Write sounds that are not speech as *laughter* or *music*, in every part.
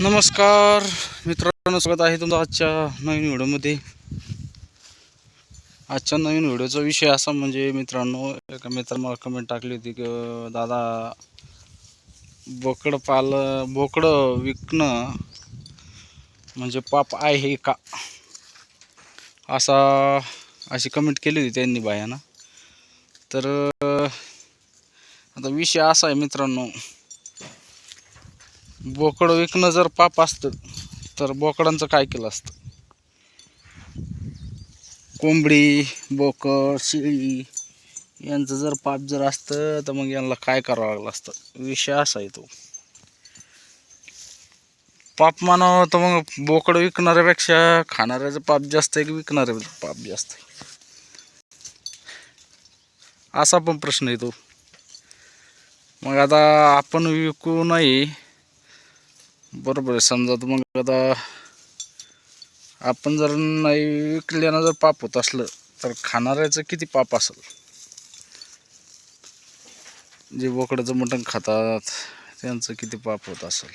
नमस्कार मित्रांनो स्वागत आहे तुमचं आजच्या नवीन व्हिडिओमध्ये. आजच्या नवीन व्हिडिओचा विषय असा म्हणजे मित्रांनो एका मित्रानं मला कमेंट टाकली होती की दादा बोकडं पाल बोकडं विकणं म्हणजे पाप आहे का? असा अशी कमेंट केली होती त्यांनी बायानं. तर आता विषय असा आहे मित्रांनो बोकड विकणं जर पाप असतं तर बोकडांचं काय केलं असतं? कोंबडी बोकड शिळी यांचं जर पाप जर असतं तर मग यांना काय करावं लागलं असतं? विषय असा आहे तो. पाप मानावं तर मग बोकड विकणाऱ्यापेक्षा खाणाऱ्याचं पाप जास्त आहे की विकणाऱ्याचं पाप जास्त आहे? असा पण प्रश्न येतो मग आता आपण विकू नाही बरोबर आहे. समजा तर मग आता आपण जर नाही विकल्यानं जर पाप होत असलं तर खाणाऱ्याचं किती पाप असेल? जे बोकडाचं मटण खातात त्यांचं किती पाप होत असेल?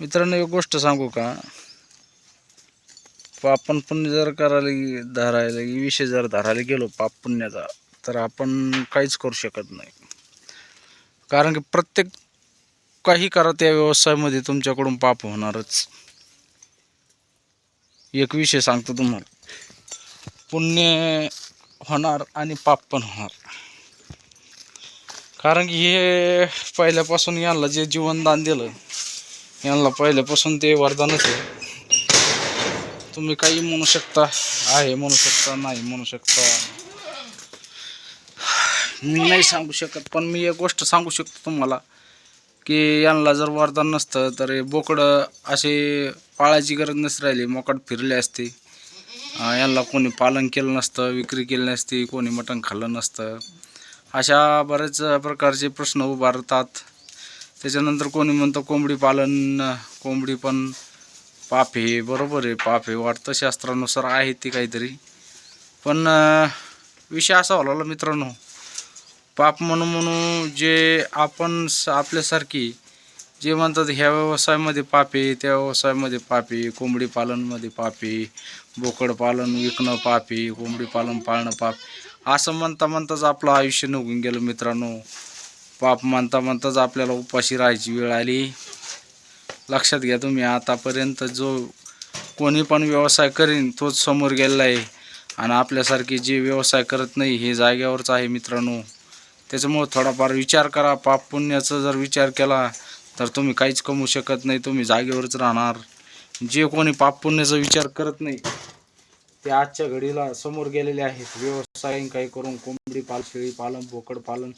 मित्रांनो एक गोष्ट सांगू का? पापन पुण्य जर करायला धरायला विषय जर धरायला गेलो पाप पुण्याचा तर आपण काहीच करू शकत नाही. कारण की प्रत्येक काही करा त्या व्यवसायामध्ये तुमच्याकडून पाप होणारच. एक विषय सांगतो तुम्हाला. पुण्य होणार आणि पाप पण होणार. कारण की हे पहिल्यापासून यांना जे जीवनदान दिलं यांना पहिल्यापासून ते वरदानच आहे. तुम्ही काही म्हणू शकता आहे म्हणू शकता नाही म्हणू शकता. मी नाही सांगू शकत पण मी एक गोष्ट सांगू शकतो तुम्हाला. की यांना जर वरदान नसतं तर हे बोकडं असे पाळायची गरज नसती राहिली. मोकाट फिरले असते. यांना कोणी पालन केलं नसतं विक्री केली नसती कोणी मटण खाल्लं नसतं. अशा बऱ्याच प्रकारचे प्रश्न उभारतात. त्याच्यानंतर कोणी म्हणतं कोंबडी पालन कोंबडी पण पाप हे बरोबर आहे पाप हे वाटतं शास्त्रानुसार आहे ते काहीतरी. पण विषय असा होला मित्रांनो पाप म्हणू म्हणू जे आपण स- आपल्यासारखी जे म्हणतात ह्या व्यवसायामध्ये पापे त्या व्यवसायामध्ये पापी कोंबडी पालनमध्ये पाप बोकड पालन विकणं पापी कोंबडी पालन पाळणं पाप असं म्हणता म्हणताच आपलं आयुष्य निघून गेलं मित्रांनो. पाप म्हणता म्हणताच आपल्याला उपाशी राहायची वेळ आली. लक्षात घ्या तुम्ही आतापर्यंत जो कोणी पण व्यवसाय करीन तोच समोर गेलेला आहे. आणि आपल्यासारखे जे व्यवसाय करत नाही हे जाग्यावरच आहे मित्रांनो. त्याच्यामुळं थोडाफार विचार करा. पाप पुण्याचा जर विचार केला तर तुम्ही काहीच कमवू शकत नाही. तुम्ही जागेवरच राहणार. जे कोणी पाप पुण्याचा विचार करत नाही ते आजच्या घडीला समोर गेलेले आहेत. व्यवसाय काही करून कोंबडी पाल शेळी पालन बोकड पालन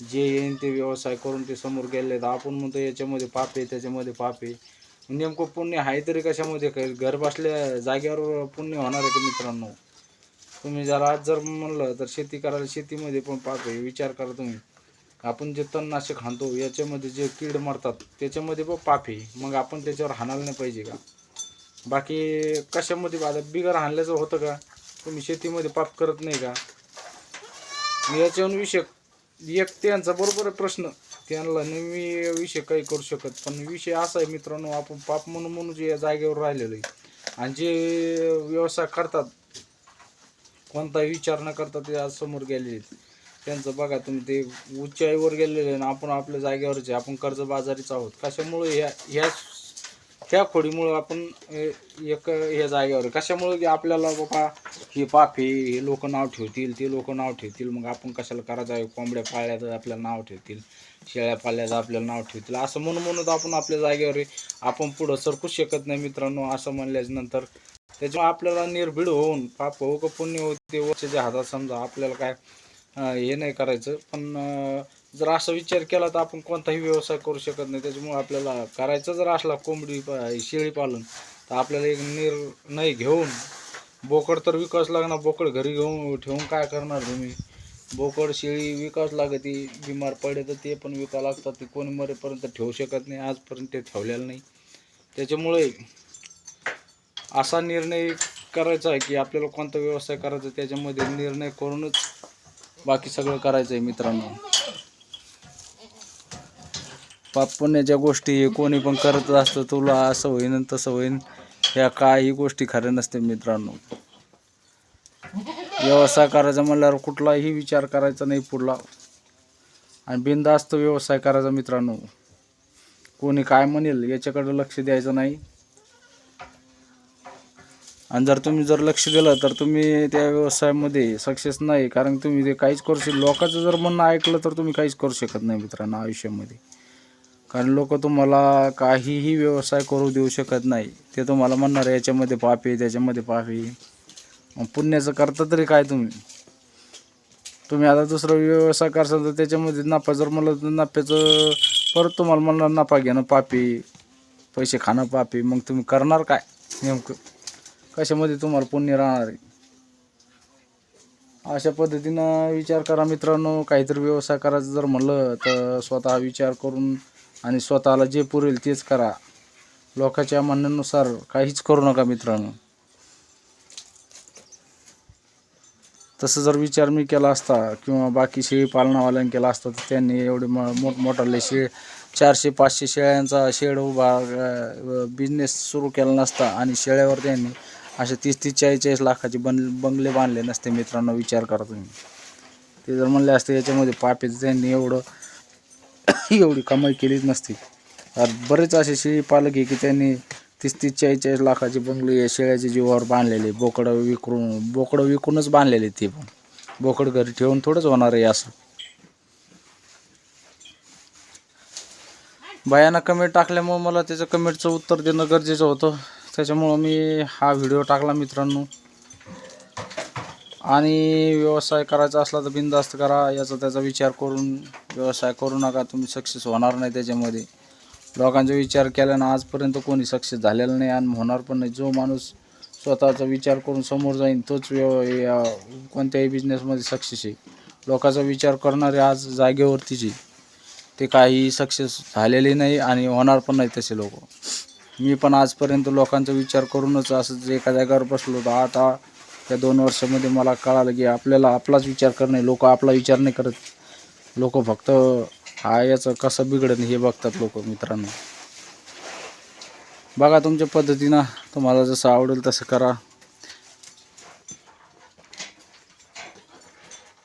जे येईन ते व्यवसाय करून ते समोर गेले आहेत. आपण म्हणतो याच्यामध्ये पाप आहे त्याच्यामध्ये पाप आहे. नेमकं पुण्य आहे तरी कशामध्ये? काही घर बसल्या जागेवर पुण्य होणार आहे का मित्रांनो? तुम्ही जर आज जर म्हणलं तर शेती करायला शेतीमध्ये पण पाप आहे विचार करा तुम्ही. आपण जे तणनाशक हाणतो याच्यामध्ये जे कीड मारतात त्याच्यामध्ये पण पाप आहे. मग आपण त्याच्यावर हाणायला नाही पाहिजे का? बाकी कशामध्ये आता बिगर हाणल्याचं होतं का? तुम्ही शेतीमध्ये पाप करत नाही का? याच्यावर विषय एक त्यांचा बरोबर आहे प्रश्न त्यांना नेहमी विषय काही करू शकत. पण विषय असा आहे मित्रांनो आपण पाप म्हणून म्हणून जे या जागेवर राहिलेलं आहे. आणि जे व्यवसाय करतात कोणताही विचार न करता ते आज समोर गेलेले आहेत. त्यांचं बघा तुम्ही ते उंचाईवर गेलेले आहे आणि आपण आपल्या जागेवरचे आहे आपण कर्जबाजारीच आहोत. कशामुळे ह्या ह्या त्या खोडीमुळं आपण एक ह्या जागेवर आहे. कशामुळे की आपल्याला बाबा हे पाप हे लोक नाव ठेवतील ते लोक नाव ठेवतील मग आपण कशाला करायचं आहे? कोंबड्या पाळल्या आपल्याला नाव ठेवतील शेळ्या पाळल्या आपल्याला नाव ठेवतील असं म्हणून म्हणून आपण आपल्या जागेवर आहे. आपण पुढं सरकूच शकत नाही मित्रांनो असं म्हणल्याच्या नंतर त्याच्यामुळे आपल्याला निर्भीड होऊन पाप हो का पुण्य होते वर्षाच्या हातात समजा आपल्याला काय हे नाही करायचं. पण जर असा विचार केला तर आपण कोणताही व्यवसाय करू शकत नाही. त्याच्यामुळे आपल्याला करायचं जर असला कोंबडी पा- शेळी पालन तर आपल्याला एक निर्णय घेऊन बोकड तर विकास लागणार. बोकड घरी घेऊन ठेवून काय करणार तुम्ही? बोकड शेळी विकास लागते बिमार पडले तर ते पण विकावं लागतात. ते कोणी मरेपर्यंत ठेवू शकत नाही. आजपर्यंत ते ठेवलेलं नाही. त्याच्यामुळे असा निर्णय करायचा आहे की आपल्याला कोणता व्यवसाय करायचा त्याच्यामध्ये निर्णय करूनच बाकी सगळं करायचं आहे मित्रांनो पाप गोष्टी हे कोणी पण करत असतं तुला असं होईन तसं होईन ह्या काही गोष्टी खऱ्या नसते मित्रांनो. व्यवसाय करायचा म्हणल्यावर कुठलाही विचार करायचा नाही पुढला. आणि बिंदास्त व्यवसाय करायचा मित्रांनो. कोणी काय म्हणेल याच्याकडे लक्ष द्यायचं नाही. आणि जर तुम्ही जर लक्ष दिलं तर तुम्ही त्या व्यवसायामध्ये सक्सेस नाही. कारण तुम्ही ते काहीच करू शक लोकांचं जर म्हणणं ऐकलं तर तुम्ही काहीच करू शकत नाही मित्रांनो आयुष्यामध्ये. कारण लोक तुम्हाला काहीही व्यवसाय करू देऊ शकत नाही. ते तुम्हाला म्हणणार याच्यामध्ये पाप आहे त्याच्यामध्ये पाप आहे. मग पुण्याचं करता तरी काय तुम्ही? तुम्ही आता दुसरा व्यवसाय करसाल तर त्याच्यामध्ये नफा जर म्हणलं तर नफ्याचं परत तुम्हाला म्हणणार नफा घेणं पापी पैसे खाणं पापी मग तुम्ही करणार काय नेमकं? कशामध्ये तुम्हाला पुण्य राहणार आहे? अशा पद्धतीनं विचार करा मित्रांनो. काहीतरी व्यवसाय करायचं जर म्हणलं तर स्वतः विचार करून आणि स्वतःला जे पुरेल तेच करा. लोकांच्या म्हणण्यानुसार काहीच करू नका मित्रांनो. तसं जर विचार मी केला असता किंवा बाकी शेळी पालनावाल्यांनी केला असता तर त्यांनी एवढे म मोठमोठाले शे चारशे पाचशे शेळ्यांचा शेड उभा बिझनेस सुरू केला नसता आणि शेळ्यावर त्यांनी असे तीस तीस चाळीस चाळीस लाखाचे बन बंगले बांधले नसते मित्रांनो विचार करा तुम्ही. ते जर म्हणले असते याच्यामध्ये पापीचं त्यांनी एवढं *coughs* एवढी कमाई केलीच नसती. तर बरेच असे शेळी पालक आहे की त्यांनी तीस तीस चाळीस चाळीस लाखाचे बंगले या शेळ्याच्या जीवावर बांधलेले बोकडं विकून बोकडं विकूनच बांधलेले ते पण. बोकड घरी ठेवून थोडंच होणार आहे असं. भयानक कमेंट टाकल्यामुळं मला त्याचं कमेंटचं उत्तर देणं गरजेचं होतं. त्याच्यामुळं मी हा व्हिडिओ टाकला मित्रांनो. आणि व्यवसाय करायचा असला तर बिनधास्त करा याचा त्याचा विचार करून व्यवसाय करू नका तुम्ही सक्सेस होणार नाही त्याच्यामध्ये. लोकांचा विचार केल्यानं आजपर्यंत कोणी सक्सेस झालेला नाही आणि होणार पण नाही. जो माणूस स्वतःचा विचार करून समोर जाईन तोच व्यव या कोणत्याही बिझनेसमध्ये सक्सेस आहे. लोकांचा विचार करणारे आज जागेवरतीचे ते काही सक्सेस झालेले नाही आणि होणार पण नाही तसे लोक. मी पण आजपर्यंत लोकांचा विचार करूनच असं एका जागेवर बसलो होतो. आता त्या दोन वर्षामध्ये मला कळालं की आपल्याला आपलाच विचार करणे लोक आपला विचार नाही करत. लोक फक्त हा याचं कसं बिघडत हे बघतात लोक मित्रांनो. बघा तुमच्या पद्धतीनं तुम्हाला जसं आवडेल तसं करा.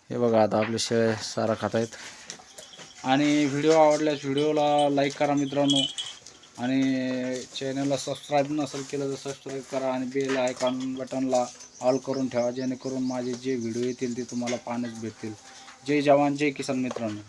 हे बघा आता आपले शेळे सारा खात आहेत आणि व्हिडिओ आवडल्यास व्हिडिओला लाईक करा मित्रांनो. आणि चॅनलला सबस्क्राईब नसेल केलं तर सबस्क्राईब करा आणि बेल आयकॉन बटनला ऑल करून ठेवा जेणेकरून माझे जे व्हिडिओ येतील ते तुम्हाला पाहण्यास भेटतील. जय जवान जय किसान मित्रांनो.